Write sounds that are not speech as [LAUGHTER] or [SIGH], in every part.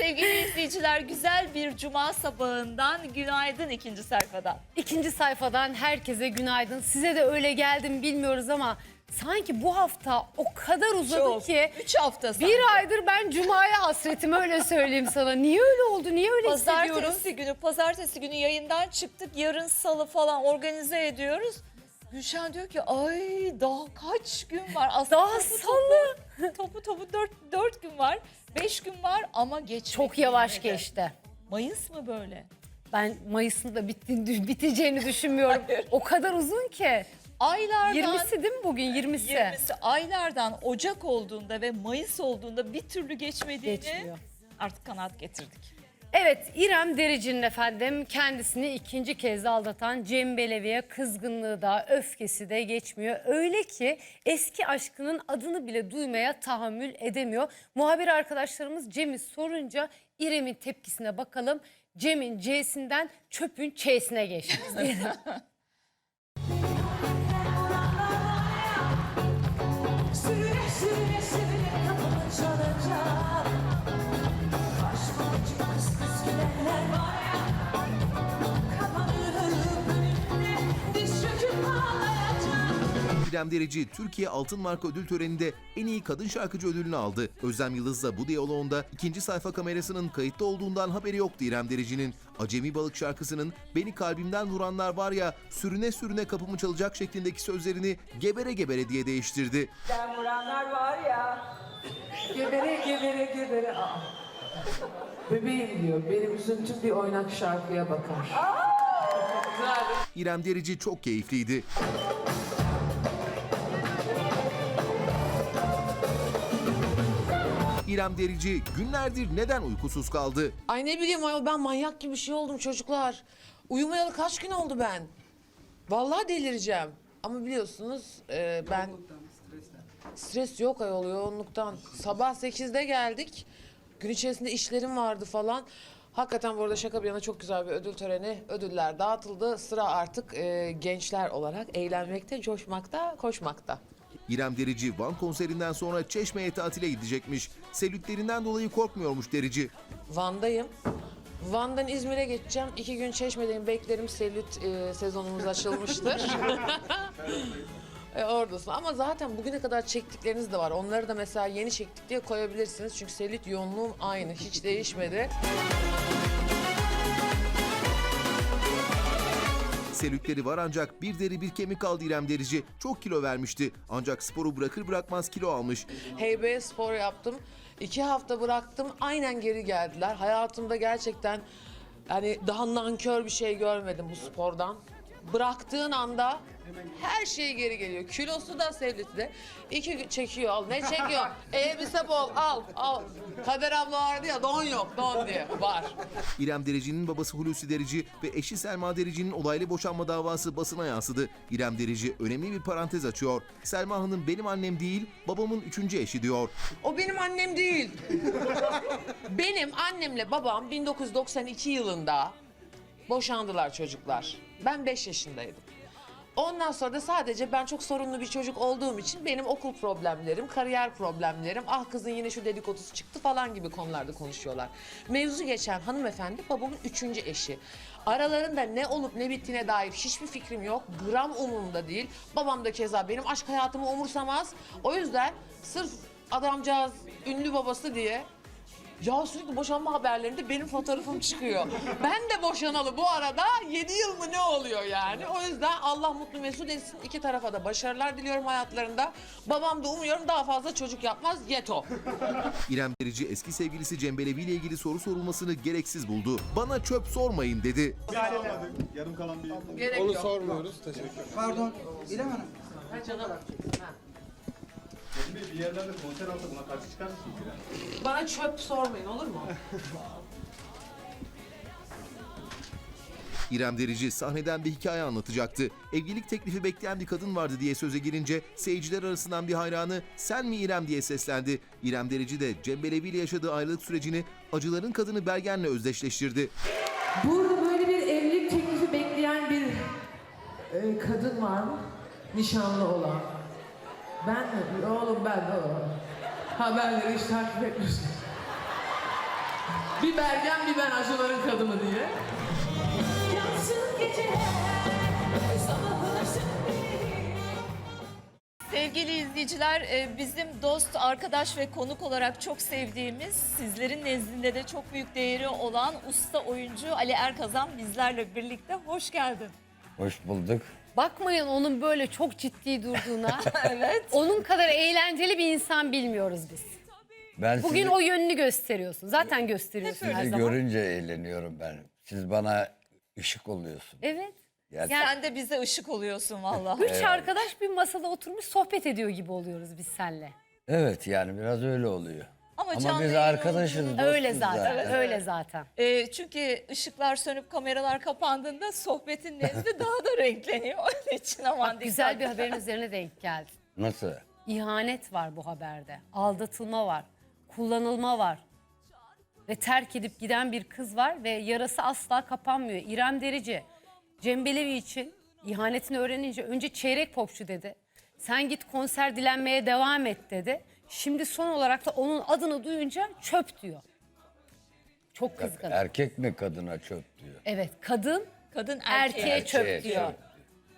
Sevgili izleyiciler güzel bir cuma sabahından günaydın ikinci sayfadan. İkinci sayfadan herkese günaydın. Size de öyle geldim bilmiyoruz ama sanki bu hafta o kadar uzadı ki 3 hafta sanki. bir aydır ben Cuma'ya hasretim öyle söyleyeyim sana. Niye öyle oldu? Niye öyle hissediyoruz? Pazartesi günü, pazartesi günü yayından çıktık. Yarın salı falan organize ediyoruz. Gülşen diyor ki ay daha kaç gün var? Aslında Daha topu salı. [LAUGHS] Topu, topu topu 4, 4 gün var. 5 gün var ama geç. Çok yavaş geçti. Mayıs mı böyle? Ben Mayıs'ın da bittiğini, biteceğini düşünmüyorum. o kadar uzun ki. Aylardan 20'si değil mi bugün? 20'si. 20'si aylardan Ocak olduğunda ve Mayıs olduğunda bir türlü geçmediğini Geçmiyor. artık kanaat getirdik. Evet İrem Derici'nin efendim kendisini ikinci kez aldatan Cem Belevi'ye kızgınlığı da öfkesi de geçmiyor. Öyle ki eski aşkının adını bile duymaya tahammül edemiyor. Muhabir arkadaşlarımız Cem'i sorunca İrem'in tepkisine bakalım. Cem'in C'sinden çöpün Ç'sine geçti. [LAUGHS] İrem Derici Türkiye Altın Marka Ödül Töreni'nde en iyi kadın şarkıcı ödülünü aldı. Özlem Yıldız da bu diyaloğunda ikinci sayfa kamerasının kayıtlı olduğundan haberi yoktu İrem Derici'nin. Acemi Balık şarkısının Beni kalbimden vuranlar var ya sürüne sürüne kapımı çalacak şeklindeki sözlerini gebere gebere diye değiştirdi. Ben vuranlar var ya. Gebere gebere gebere. Aa. Bebeğim diyor. Benim üzüntüm bir oynak şarkıya bakar. Güzel. İrem Derici çok keyifliydi. İrem Derici günlerdir neden uykusuz kaldı? Ay ne bileyim ayol ben manyak gibi bir şey oldum çocuklar. Uyumayalı kaç gün oldu ben? Vallahi delireceğim. Ama biliyorsunuz e, ben... Stres yok ayol yoğunluktan. Sabah 8'de geldik. Gün içerisinde işlerim vardı falan. Hakikaten bu arada şaka bir yana çok güzel bir ödül töreni. Ödüller dağıtıldı. Sıra artık e, gençler olarak eğlenmekte, coşmakta, koşmakta. İrem Derici Van konserinden sonra Çeşme'ye tatile gidecekmiş. Selütlerinden dolayı korkmuyormuş Derici. Van'dayım. Van'dan İzmir'e geçeceğim. İki gün Çeşme'deyim. Beklerim selüt e, sezonumuz açılmıştır. [LAUGHS] e, oradasın. Ama zaten bugüne kadar çektikleriniz de var. Onları da mesela yeni çektik diye koyabilirsiniz. Çünkü selüt yoğunluğum aynı. Hiç değişmedi. Selülitleri var ancak bir deri bir kemik kaldı İrem Derici. Çok kilo vermişti ancak sporu bırakır bırakmaz kilo almış. Heybeye spor yaptım. İki hafta bıraktım. Aynen geri geldiler. Hayatımda gerçekten yani daha nankör bir şey görmedim bu spordan. Bıraktığın anda her şey geri geliyor. Kilosu da sevlisi de. İki gün çekiyor al. Ne çekiyor? [LAUGHS] Elbise bol al al. Kader abla vardı ya don yok don diye. Var. İrem Derici'nin babası Hulusi Derici ve eşi Selma Derici'nin olaylı boşanma davası basına yansıdı. İrem Derici önemli bir parantez açıyor. Selma Hanım benim annem değil babamın üçüncü eşi diyor. O benim annem değil. [LAUGHS] benim annemle babam 1992 yılında boşandılar çocuklar. Ben 5 yaşındaydım. Ondan sonra da sadece ben çok sorunlu bir çocuk olduğum için benim okul problemlerim, kariyer problemlerim, ah kızın yine şu dedikodusu çıktı falan gibi konularda konuşuyorlar. Mevzu geçen hanımefendi babamın üçüncü eşi. Aralarında ne olup ne bittiğine dair hiçbir fikrim yok. Gram umurumda değil. Babam da keza benim aşk hayatımı umursamaz. O yüzden sırf adamcağız ünlü babası diye ya sürekli boşanma haberlerinde benim fotoğrafım çıkıyor. Ben de boşanalı bu arada 7 yıl mı ne oluyor yani? O yüzden Allah mutlu mesut etsin. İki tarafa da başarılar diliyorum hayatlarında. Babam da umuyorum daha fazla çocuk yapmaz. Yeto. İrem Derici eski sevgilisi Cem Belevi ile ilgili soru sorulmasını gereksiz buldu. Bana çöp sormayın dedi. Yarım kalan bir Gerek Onu yok. sormuyoruz. Teşekkür ederim. Pardon, İrem Hanım. Ha canım. Ha. Bir, bir yerlerde konser alsa buna karşı çıkar mısınız? Yani? Bana çöp sormayın olur mu? İrem Derici sahneden bir hikaye anlatacaktı. Evlilik teklifi bekleyen bir kadın vardı diye söze girince seyirciler arasından bir hayranı sen mi İrem diye seslendi. İrem Derici de Cem Belevi ile yaşadığı ayrılık sürecini acıların kadını Bergen'le özdeşleştirdi. Burada böyle bir evlilik teklifi bekleyen bir e, kadın var mı? Nişanlı olan. Ben mi? Oğlum ben de o. Haberleri hiç takip etmiyorsun. Bir Bergen bir ben acıların kadını diye. Sevgili izleyiciler, e, bizim dost, arkadaş ve konuk olarak çok sevdiğimiz, sizlerin nezdinde de çok büyük değeri olan usta oyuncu Ali Erkazan bizlerle birlikte. Hoş geldin. Hoş bulduk. Bakmayın onun böyle çok ciddi durduğuna. [LAUGHS] Evet. onun kadar eğlenceli bir insan bilmiyoruz biz. Ben Bugün sizi, o yönünü gösteriyorsun. Zaten gösteriyorsun her sizi zaman. görünce eğleniyorum ben. Siz bana ışık oluyorsun. Evet. Yani Yani- Sen de bize ışık oluyorsun vallahi. Üç arkadaş bir masada oturmuş sohbet ediyor gibi oluyoruz biz seninle. evet yani biraz öyle oluyor. Ama Ama canlı biz yayın arkadaşız. olduğunu- Öyle zaten. Öyle zaten. E, çünkü ışıklar sönüp kameralar kapandığında sohbetin nezdi daha da renkleniyor. Onun için aman Bak, güzel bir dikkat. haberin üzerine denk geldin. Nasıl? İhanet var bu haberde. Aldatılma var. Kullanılma var. Ve terk edip giden bir kız var ve yarası asla kapanmıyor. İrem Derici, Cem Belevi için ihanetini öğrenince önce çeyrek popçu dedi. Sen git konser dilenmeye devam et dedi. Şimdi son olarak da onun adını duyunca çöp diyor. Çok kızgın. Erkek mi kadına çöp diyor. Evet kadın Kadın erkeğe, erkeğe çöp Erkeğe diyor. çöp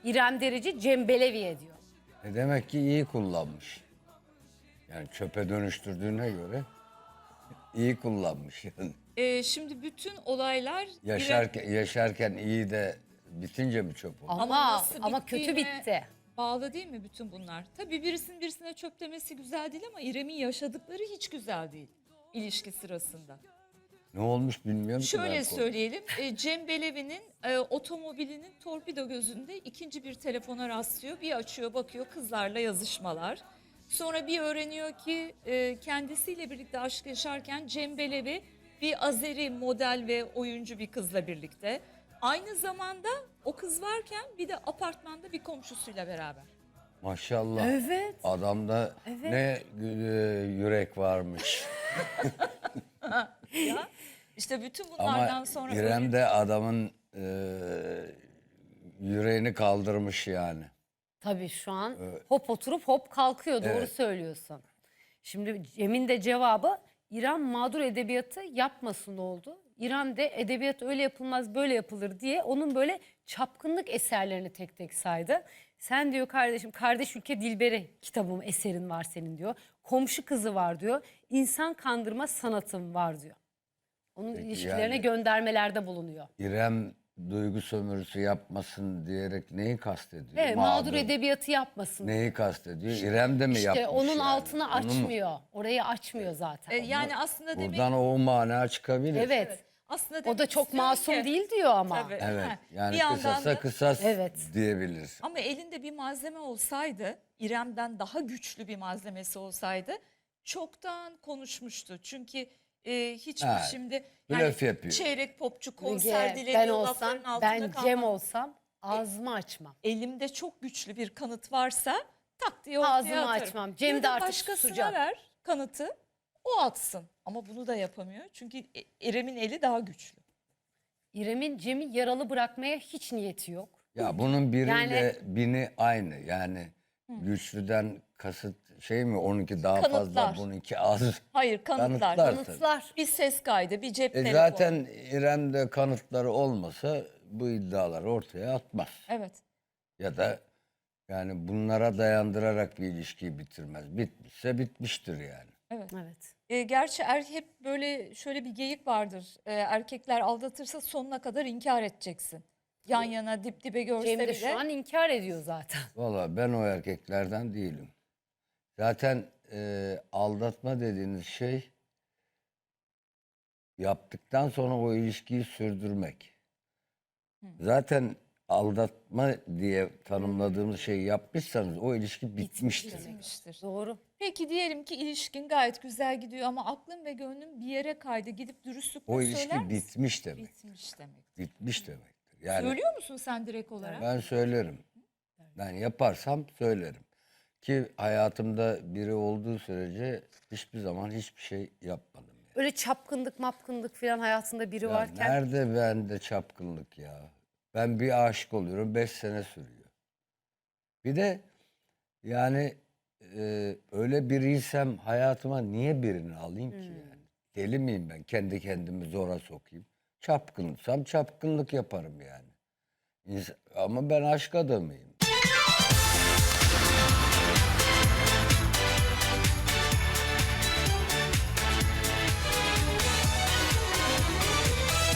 İrem Derici Cem Belevi'ye diyor. E demek ki iyi kullanmış. Yani çöpe dönüştürdüğüne göre iyi kullanmış. Yani E, şimdi bütün olaylar yaşarken, yaşarken iyi de bitince mi çöp oldu? Ama nasıl ama, kötü bittiğine bitti. Bağlı değil mi bütün bunlar? Tabii birisinin birisine çöp demesi güzel değil ama İrem'in yaşadıkları hiç güzel değil ilişki sırasında. Ne olmuş bilmiyorum Şöyle söyleyelim, e, Cem Belevi'nin e, otomobilinin torpido gözünde ikinci bir telefona rastlıyor. Bir açıyor bakıyor kızlarla yazışmalar. Sonra bir öğreniyor ki e, kendisiyle birlikte aşk yaşarken Cem Belevi bir Azeri model ve oyuncu bir kızla birlikte. Aynı zamanda o kız varken bir de apartmanda bir komşusuyla beraber. Maşallah. Evet. Adamda Evet. ne e, yürek varmış. [LAUGHS] Ya işte bütün bunlardan Ama sonra İrem de adamın e, yüreğini kaldırmış yani. Tabii şu an hop oturup hop kalkıyor. Doğru Evet. söylüyorsun. Şimdi Cem'in de cevabı İran mağdur edebiyatı yapmasın oldu. İran de edebiyat öyle yapılmaz böyle yapılır diye onun böyle çapkınlık eserlerini tek tek saydı. Sen diyor kardeşim kardeş ülke Dilberi kitabım eserin var senin diyor. Komşu kızı var diyor. İnsan kandırma sanatım var diyor. Onun Peki ilişkilerine yani- göndermelerde bulunuyor. İrem duygu sömürüsü yapmasın diyerek neyi kastediyor? Evet, mağdur edebiyatı yapmasın. Neyi kastediyor? İrem de mi İşte yapmış onun yani? altını Onu mu- açmıyor. Orayı açmıyor zaten. E, yani aslında demek Buradan o mana çıkabilir. evet. Aslında O da çok masum ki- değil diyor ama. Tabii. Evet. Ha, Yani bir yandan kısasa da- kısas Evet. diyebilir. Ama elinde bir malzeme olsaydı, İrem'den daha güçlü bir malzemesi olsaydı çoktan konuşmuştu. Çünkü e, hiç Ha, şimdi blöf yapıyor. çeyrek popçu konser Müge, ben olsam, lafların altında ben Cem kalmam. olsam ağzımı açmam. Elimde çok güçlü bir kanıt varsa tak diye ortaya Ağzımı atarım. açmam. Cem Ya de da artık başkasına susacak. ver kanıtı, o atsın. Ama bunu da yapamıyor. Çünkü E- İrem'in eli daha güçlü. İrem'in Cem'i yaralı bırakmaya hiç niyeti yok. Ya bunun biriyle Yani- bini aynı. Yani güçlüden kasıt şey mi? Onunki daha Kanıtlar. fazla, bununki az. Hayır kanıtlar. Kanıtlar. Kanıtlar. Bir ses kaydı, bir cep E telefonu. zaten İrem'de kanıtları olmasa bu iddiaları ortaya atmaz. Evet. Ya da yani bunlara dayandırarak bir ilişkiyi bitirmez. Bitmişse bitmiştir yani. Evet. E, gerçi er, hep böyle şöyle bir geyik vardır. E, erkekler aldatırsa sonuna kadar inkar edeceksin. Yan yana dip dibe görse Cem de bile. şu an inkar ediyor zaten. [LAUGHS] Valla ben o erkeklerden değilim. Zaten e, aldatma dediğiniz şey yaptıktan sonra o ilişkiyi sürdürmek. Zaten aldatma diye tanımladığımız şeyi yapmışsanız o ilişki bitmiştir. Bitmiştir. Doğru. Peki diyelim ki ilişkin gayet güzel gidiyor ama aklın ve gönlün bir yere kaydı. Gidip dürüstlükle O söyler ilişki misin? bitmiş demek. Bitmiş demek. Bitmiş demektir. Yani Söylüyor musun sen direkt olarak? ben söylerim. Ben yaparsam söylerim. Ki hayatımda biri olduğu sürece hiçbir zaman hiçbir şey yapmadım. yani. Öyle çapkınlık mapkınlık falan hayatında biri Ya varken. nerede bende çapkınlık ya? Ben bir aşık oluyorum, beş sene sürüyor. Bir de yani e, öyle biriysem hayatıma niye birini alayım ki yani? Deli miyim ben? Kendi kendimi zora sokayım. Çapkınsam çapkınlık yaparım yani. İns- Ama ben aşk adamıyım.